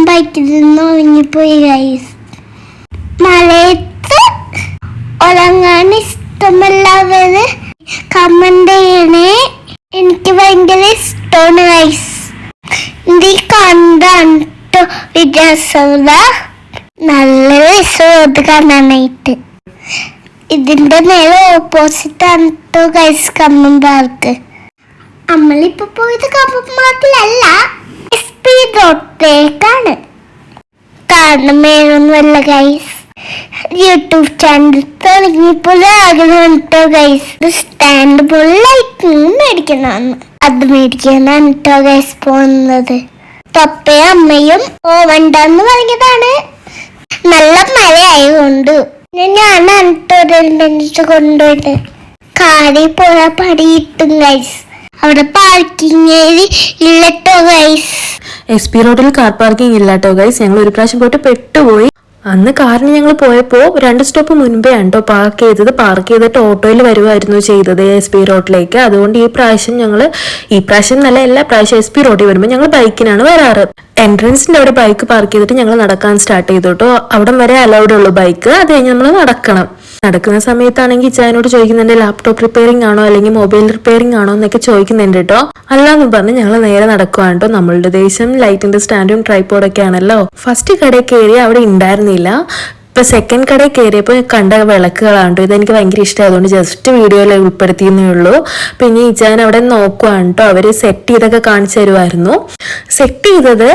ഞാൻ ബൈക്കിൽ നിന്ന് ഉറങ്ങിപ്പോയി ഗൈസ് മലയത്ത് ഉറങ്ങാൻ ഇഷ്ടമല്ലാവര് കമന്റ് ചെയ്യണേ. എനിക്ക് ഭയങ്കര ഇഷ്ടമാണ് ഗൈസ് ഇത് കണ്ടാണ് കേട്ടോ വിജയസൗദ നല്ല രസമാണ് കാണാനായിട്ട്. ഇതിന്റെ നേരെ ഓപ്പോസിറ്റ് ആണ് കേട്ടോ ഗൈസ് കമ്മൻ പാർക്ക് നമ്മളിപ്പോ പോയത് കമ്മൻ പാർക്കിലല്ല എസ് പി റോഡിലേക്കാണ് കാരണം ഗൈസ് യൂട്യൂബ് ചാനൽ തുടങ്ങിയപ്പോൾ ആഗ്രഹം കേട്ടോ ഗൈസ് സ്റ്റാൻഡ് പോലെ മേടിക്കണമെന്ന്. അത് മേടിക്കാനാണ് കേട്ടോ ഗൈസ് പോകുന്നത്. പപ്പയും അമ്മയും പോവണ്ടെന്ന് പറഞ്ഞതാണ്. നല്ല മഴയായതുകൊണ്ട്. ഞാൻ അനത്തോടനുബന്ധിച്ച് കൊണ്ടുപോയിട്ട് കാറിൽ പോയാൽ പടിയിട്ടും ഗൈസ് അവിടെ പാർക്കിംഗ് ഇല്ലട്ടോ ഗൈസ് എസ് പി റോഡിൽ കാർ പാർക്കിംഗ് ഇല്ല കേട്ടോ ഗൈസ് ഞങ്ങൾ ഒരു പ്രാവശ്യം പോയിട്ട് പെട്ടുപോയി. അന്ന് കാറിന് ഞങ്ങൾ പോയപ്പോൾ രണ്ട് സ്റ്റോപ്പ് മുൻപേ ആണ് പാർക്ക് ചെയ്തത്. പാർക്ക് ചെയ്തിട്ട് ഓട്ടോയിൽ വരുമായിരുന്നു ചെയ്തത് എസ് പി റോഡിലേക്ക് അതുകൊണ്ട് ഈ പ്രാവശ്യം ഞങ്ങൾ ഈ പ്രാവശ്യം നല്ല എല്ലാ പ്രാവശ്യം എസ് പി റോഡിൽ വരുമ്പോൾ ഞങ്ങൾ ബൈക്കിനാണ് വരാറ്. എൻട്രൻസിന്റെ അവിടെ ബൈക്ക് പാർക്ക് ചെയ്തിട്ട് ഞങ്ങൾ നടക്കാൻ സ്റ്റാർട്ട് ചെയ്തു കേട്ടോ അവിടം വരെ അലൗഡ് ഉള്ളൂ ബൈക്ക് അത് കഴിഞ്ഞ് നമ്മൾ നടക്കണം. നടക്കുന്ന സമയത്താണെങ്കിൽ ചായനോട് ചോദിക്കുന്നുണ്ട് ലാപ്ടോപ്പ് റിപ്പയറിംഗ് ആണോ അല്ലെങ്കിൽ മൊബൈൽ റിപ്പയറിംഗ് ആണോ എന്നൊക്കെ ചോദിക്കുന്നുണ്ട് കേട്ടോ. അല്ലാന്ന് പറഞ്ഞ് ഞങ്ങൾ നേരെ നടക്കുവാണ് കേട്ടോ. നമ്മളുടെ ദേശം ലൈറ്റിന്റെ സ്റ്റാൻഡും ട്രൈപ്പോഡൊക്കെ ആണല്ലോ ഫസ്റ്റ് കടയിൽ കയറി അവിടെ ഉണ്ടായിരുന്നില്ല. ഇപ്പൊ സെക്കൻഡ് കടയിൽ കയറിയപ്പോൾ കണ്ട വിളക്കുകളാണ് ഇതെനിക്ക് ഭയങ്കര ഇഷ്ടമായതുകൊണ്ട് ജസ്റ്റ് വീഡിയോയിൽ ഉൾപ്പെടുത്തിയെന്നേ ഉള്ളൂ. പിന്നെ ഇജാൻ അവിടെ നോക്കുവാണ് കേട്ടോ അവർ സെറ്റ് ചെയ്തൊക്കെ കാണിച്ചു തരുമായിരുന്നു സെറ്റ് ചെയ്തത്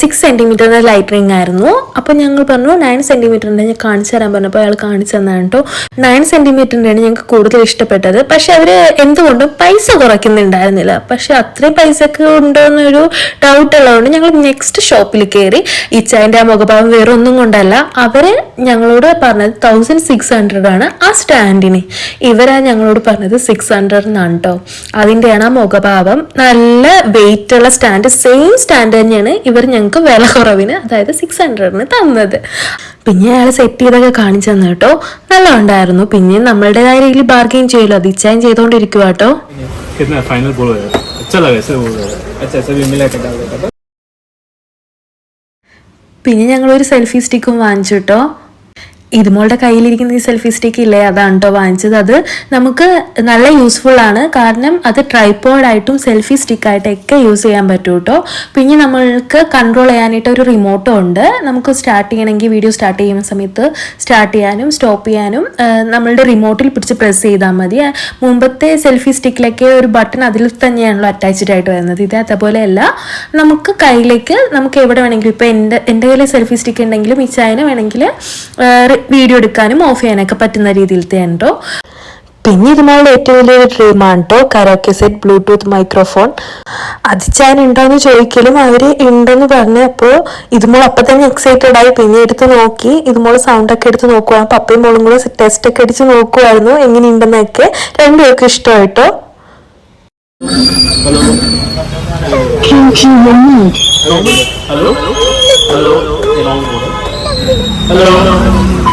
സിക്സ് സെന്റിമീറ്ററിന്റെ ലൈറ്ററിംഗ് ആയിരുന്നു. അപ്പൊ ഞങ്ങൾ പറഞ്ഞു നയൻ സെന്റിമീറ്ററിന്റെ ഞാൻ കാണിച്ചു തരാൻ പറഞ്ഞപ്പോൾ അയാൾ കാണിച്ചു തന്നാണ് കേട്ടോ നയൻ സെന്റിമീറ്ററിന്റെയാണ് ഞങ്ങൾക്ക് കൂടുതൽ ഇഷ്ടപ്പെട്ടത്. പക്ഷെ അവർ എന്തുകൊണ്ടും പൈസ കുറയ്ക്കുന്നുണ്ടായിരുന്നില്ല. പക്ഷെ അത്രയും പൈസ ഉണ്ടോ എന്നൊരു ഡൗട്ട് ഉള്ളതുകൊണ്ട് ഞങ്ങൾ നെക്സ്റ്റ് ഷോപ്പിൽ കയറി ഇച്ചായന്റെ ആ മുഖഭാവം വേറെ ഒന്നും കൊണ്ടല്ല. അവർ ഞങ്ങളോട് പറഞ്ഞത് തൗസൻഡ് സിക്സ് ഹൺഡ്രഡ് ആണ് ആ സ്റ്റാൻഡിന്. ഇവരാ ഞങ്ങളോട് പറഞ്ഞത് സിക്സ് ഹൺഡ്രഡ് എന്നാണ് കേട്ടോ അതിന്റെയാണ് ആ മുഖഭാവം. നല്ല വെയിറ്റ് ഉള്ള സ്റ്റാൻഡ്. സെയിം സ്റ്റാൻഡ് തന്നെയാണ് ഇവർ ഞങ്ങൾക്ക് വില കുറവിന് അതായത് സിക്സ് ഹൺഡ്രഡിന് തന്നത്. പിന്നെ അയാൾ സെറ്റ് ചെയ്തൊക്കെ കാണിച്ചു തന്നു കേട്ടോ നല്ല ഉണ്ടായിരുന്നു പിന്നെ നമ്മളുടേതായ രീതിയിൽ ബാർഗെയിൻ ചെയ്യലോ? അത് ഇച്ചായും ചെയ്തോണ്ടിരിക്കുക കേട്ടോ ഫൈനൽ ബോൾ പിന്നെ ഞങ്ങൾ ഒരു സെൽഫി സ്റ്റിക്കും വാങ്ങിച്ചു കേട്ടോ ഇതുമോളുടെ കയ്യിലിരിക്കുന്ന ഈ സെൽഫി സ്റ്റിക്ക് ഇല്ലേ? അതാണ് കേട്ടോ വാങ്ങിച്ചത്. അത് നമുക്ക് നല്ല യൂസ്ഫുൾ ആണ്. കാരണം അത് ട്രൈപ്പോർഡായിട്ടും സെൽഫി സ്റ്റിക്കായിട്ടൊക്കെ യൂസ് ചെയ്യാൻ പറ്റും കേട്ടോ പിന്നെ നമ്മൾക്ക് കൺട്രോൾ ചെയ്യാനായിട്ട് ഒരു റിമോട്ടും ഉണ്ട്. നമുക്ക് സ്റ്റാർട്ട് ചെയ്യണമെങ്കിൽ വീഡിയോ സ്റ്റാർട്ട് ചെയ്യുന്ന സമയത്ത് സ്റ്റാർട്ട് ചെയ്യാനും സ്റ്റോപ്പ് ചെയ്യാനും നമ്മളുടെ റിമോട്ടിൽ പിടിച്ച് പ്രസ് ചെയ്താൽ മതി. മുമ്പത്തെ സെൽഫി സ്റ്റിക്കിലൊക്കെ ഒരു ബട്ടൺ അതിൽ തന്നെയാണല്ലോ അറ്റാച്ച്ഡ് ആയിട്ട് വരുന്നത്. ഇത് അതേപോലെയല്ല നമുക്ക് കയ്യിലേക്ക് നമുക്ക് എവിടെ വേണമെങ്കിലും ഇപ്പോൾ എന്റെ എന്റെ കയ്യിൽ സെൽഫി സ്റ്റിക്ക് ഉണ്ടെങ്കിലും ഈ ചായന വേണമെങ്കിൽ വീഡിയോ എടുക്കാനും ഓഫ് ചെയ്യാനൊക്കെ പറ്റുന്ന രീതിയിലത്തെ ഉണ്ടോ? പിന്നെ ഇരുമകളുടെ ഏറ്റവും വലിയൊരു ഡ്രീമാണ് കേട്ടോ കരോക്കെ സെറ്റ് ബ്ലൂടൂത്ത് മൈക്രോഫോൺ അതിച്ചാനുണ്ടോയെന്ന് ചോദിക്കലും അവർ ഉണ്ടെന്ന് പറഞ്ഞപ്പോൾ ഇതുമോൾ അപ്പം തന്നെ എക്സൈറ്റഡ് ആയി. പിന്നെ എടുത്ത് നോക്കി ഇതുമോൾ സൗണ്ടൊക്കെ എടുത്ത് നോക്കുവാണ്. പപ്പയും മോളും കൂടെ ടെസ്റ്റ് ഒക്കെ അടിച്ച് നോക്കുമായിരുന്നു എങ്ങനെയുണ്ടെന്നൊക്കെ. രണ്ടുപേർക്കും ഇഷ്ടമായിട്ടോ? Hello hello hello hello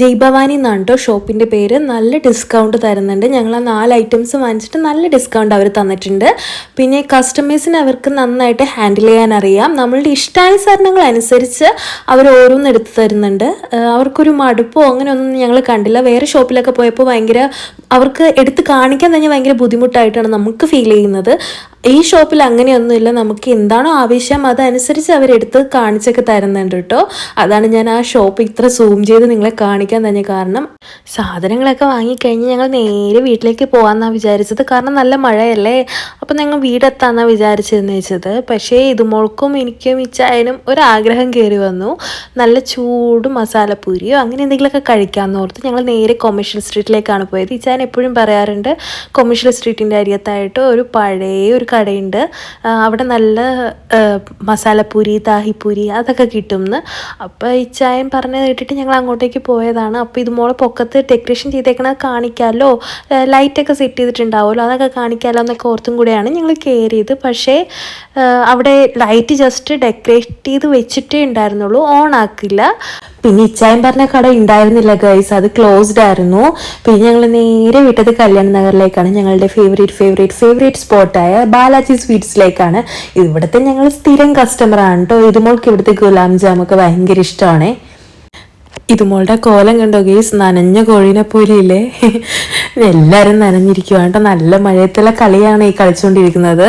Jai Bhavani എന്നാണ് കേട്ടോ ഷോപ്പിന്റെ പേര്. നല്ല ഡിസ്കൗണ്ട് തരുന്നുണ്ട്. ഞങ്ങൾ ആ നാല് ഐറ്റംസ് വാങ്ങിച്ചിട്ട് നല്ല ഡിസ്കൗണ്ട് അവർ തന്നിട്ടുണ്ട്. പിന്നെ കസ്റ്റമേഴ്സിന് അവർക്ക് നന്നായിട്ട് ഹാൻഡിൽ ചെയ്യാൻ അറിയാം. നമ്മളുടെ ഇഷ്ടാനുസരണങ്ങൾ അനുസരിച്ച് അവർ ഓരോന്ന് എടുത്തു തരുന്നുണ്ട്. അവർക്കൊരു മടുപ്പോ അങ്ങനെയൊന്നും ഞങ്ങൾ കണ്ടില്ല. വേറെ ഷോപ്പിലൊക്കെ പോയപ്പോൾ ഭയങ്കര അവർക്ക് എടുത്ത് കാണിക്കാൻ തന്നെ ഭയങ്കര ബുദ്ധിമുട്ടായിട്ടാണ് നമുക്ക് ഫീൽ ചെയ്യുന്നത്. ഈ ഷോപ്പിൽ അങ്ങനെയൊന്നുമില്ല. നമുക്ക് എന്താണോ ആവശ്യം അതനുസരിച്ച് അവരെടുത്ത് കാണിച്ചൊക്കെ തരുന്നുണ്ട് കേട്ടോ. അതാണ് ഞാൻ ആ ഷോപ്പ് ഇത്ര സൂം ചെയ്ത് നിങ്ങളെ കാണിക്കാൻ തന്നെ കാരണം. സാധനങ്ങളൊക്കെ വാങ്ങിക്കഴിഞ്ഞ് ഞങ്ങൾ നേരെ വീട്ടിലേക്ക് പോകാമെന്നാണ് വിചാരിച്ചത്. കാരണം നല്ല മഴയല്ലേ. അപ്പോൾ ഞങ്ങൾ വീടെത്താന്നാണ് വിചാരിച്ചതെന്ന് വെച്ചത്. പക്ഷേ ഇതുമോൾക്കും എനിക്കും ഇച്ചായനും ഒരാഗ്രഹം കയറി വന്നു. നല്ല ചൂട് മസാലപ്പൂരിയോ അങ്ങനെ എന്തെങ്കിലുമൊക്കെ കഴിക്കാമെന്ന് ഓർത്ത് ഞങ്ങൾ നേരെ കൊമേഷ്യൽ സ്ട്രീറ്റിലേക്കാണ് പോയത്. ഇച്ചായൻ എപ്പോഴും പറയാറുണ്ട് കൊമേഷ്യൽ സ്ട്രീറ്റിന്റെ അരിയത്തായിട്ട് ഒരു പഴയ ഒരു കടയുണ്ട്. അവിടെ നല്ല മസാലപ്പൂരി താഹിപ്പൂരി അതൊക്കെ കിട്ടുമെന്ന് അപ്പോൾ ചായം പറഞ്ഞത് കേട്ടിട്ട് ഞങ്ങൾ അങ്ങോട്ടേക്ക് പോയതാണ്. അപ്പോൾ ഇതുമോളെ പൊക്കത്ത് ഡെക്കറേഷൻ ചെയ്തേക്കണത് കാണിക്കാമല്ലോ ലൈറ്റൊക്കെ സെറ്റ് ചെയ്തിട്ടുണ്ടാവുമല്ലോ? അതൊക്കെ കാണിക്കാമല്ലോ എന്നൊക്കെ ഓർത്തും കൂടെയാണ് ഞങ്ങൾ കയറിയത്. പക്ഷേ അവിടെ ലൈറ്റ് ജസ്റ്റ് ഡെക്കറേറ്റ് ചെയ്ത് വെച്ചിട്ടേ ഉണ്ടായിരുന്നുള്ളൂ. ഓൺ ആക്കില്ല. പിന്നെ ഇച്ചായൻ പറഞ്ഞ കട ഉണ്ടായിരുന്നില്ല ഗൈസ് അത് ക്ലോസ്ഡ് ആയിരുന്നു. പിന്നെ ഞങ്ങൾ നേരെ വിട്ടത് കല്യാണ നഗറിലേക്കാണ്. ഞങ്ങളുടെ ഫേവറേറ്റ് ഫേവറേറ്റ് ഫേവറേറ്റ് സ്പോട്ടായ ബാലാജി സ്വീറ്റ്സിലേക്കാണ്. ഇവിടുത്തെ ഞങ്ങൾ സ്ഥിരം കസ്റ്റമറാണ് കേട്ടോ ഇതുമോൾക്ക് ഇവിടുത്തെ ഗുലാം ജാമൊക്കെ ഭയങ്കര ഇഷ്ടമാണ്. ഇതുമോളുടെ കോലം കണ്ടോ ഗേസ് നനഞ്ഞ കോഴീനെ പോലെയില്ലേ? എല്ലാവരും നനഞ്ഞിരിക്കുവാണ് കേട്ടോ നല്ല മഴയത്തുള്ള കളിയാണ് ഈ കളിച്ചുകൊണ്ടിരിക്കുന്നത്.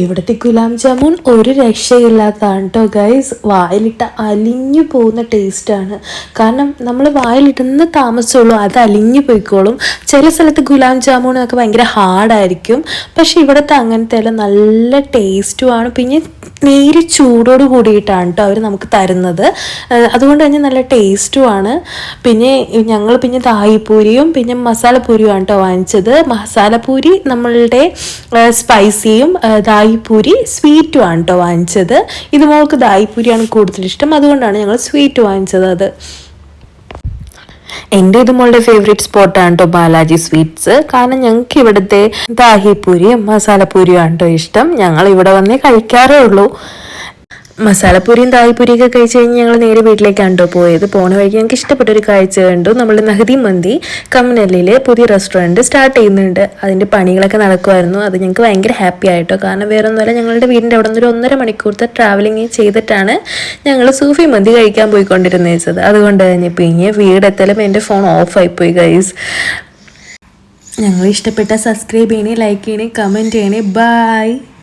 ഇവിടുത്തെ ഗുലാം ജാമുൻ ഒരു രക്ഷയില്ലാത്തതാണ് കേട്ടോ ഗൈസ് വായിലിട്ട അലിഞ്ഞു പോകുന്ന ടേസ്റ്റാണ് കാരണം നമ്മൾ വായിലിടുന്ന താമസമുള്ളൂ അത് അലിഞ്ഞു പോയിക്കോളും. ചില സ്ഥലത്ത് ഗുലാം ജാമുനൊക്കെ ഭയങ്കര ഹാർഡായിരിക്കും പക്ഷെ ഇവിടുത്തെ അങ്ങനത്തെ എല്ലാം നല്ല ടേസ്റ്റുമാണ് പിന്നെ നേര് ചൂടോട് കൂടിയിട്ടാണ് കേട്ടോ അവർ നമുക്ക് തരുന്നത്. അതുകൊണ്ട് തന്നെ നല്ല ടേസ്റ്റുമാണ് പിന്നെ ഞങ്ങൾ പിന്നെ ദാഹിപ്പൂരിയും പിന്നെ മസാലപ്പൂരിയും കേട്ടോ വാങ്ങിച്ചത്. മസാലപ്പൂരി നമ്മളുടെ സ്പൈസിയും ദാഹിപ്പൂരി സ്വീറ്റും ആണ് കേട്ടോ വാങ്ങിച്ചത്. ഇത് മോൾക്ക് ദായിപ്പൂരിയാണ് കൂടുതൽ ഇഷ്ടം. അതുകൊണ്ടാണ് ഞങ്ങൾ സ്വീറ്റ് വാങ്ങിച്ചത് അത്. എന്റെ ഇത് മോളുടെ ഫേവറേറ്റ് സ്പോട്ടാണ് കേട്ടോ ബാലാജി സ്വീറ്റ്സ്. കാരണം ഞങ്ങൾക്ക് ഇവിടുത്തെ ദാഹിപ്പൂരിയും മസാലപ്പൂരിയും ആണ് കേട്ടോ ഇഷ്ടം. ഞങ്ങൾ ഇവിടെ വന്നേ കഴിക്കാറേ ഉള്ളൂ. മസാലപ്പൂരിയും ദാഹിപ്പൂരിയും ഒക്കെ കഴിച്ച് കഴിഞ്ഞ് ഞങ്ങൾ നേരെ വീട്ടിലേക്കാണ് കേട്ടോ പോയത്. പോണ വഴിക്ക് ഞങ്ങൾക്ക് ഇഷ്ടപ്പെട്ട ഒരു കാഴ്ച കണ്ടു. നമ്മൾ നഹദി മന്തി കമ്മനല്ലിലെ പുതിയ റെസ്റ്റോറന്റ് സ്റ്റാർട്ട് ചെയ്യുന്നുണ്ട്. അതിന്റെ പണികളൊക്കെ നടക്കുമായിരുന്നു അത് ഞങ്ങൾക്ക് ഭയങ്കര ഹാപ്പി ആയിട്ടോ. കാരണം വേറെ ഒന്നുമല്ല ഞങ്ങളുടെ വീടിന്റെ അവിടെ നിന്ന് ഒരു ഒന്നര മണിക്കൂറത്തെ ട്രാവലിംഗ് ചെയ്തിട്ടാണ് ഞങ്ങൾ സൂഫി മന്തി കഴിക്കാൻ പോയിക്കൊണ്ടിരുന്നത് വെച്ചത്. അതുകൊണ്ട് തന്നെ പിന്നെ വീടെത്തലും എന്റെ ഫോൺ ഓഫായിപ്പോയി ഗൈസ് ഞങ്ങൾ ഇഷ്ടപ്പെട്ട സബ്സ്ക്രൈബ് ചെയ്യണേ ലൈക്ക് ചെയ്യണേ കമന്റ് ചെയ്യണേ. ബൈ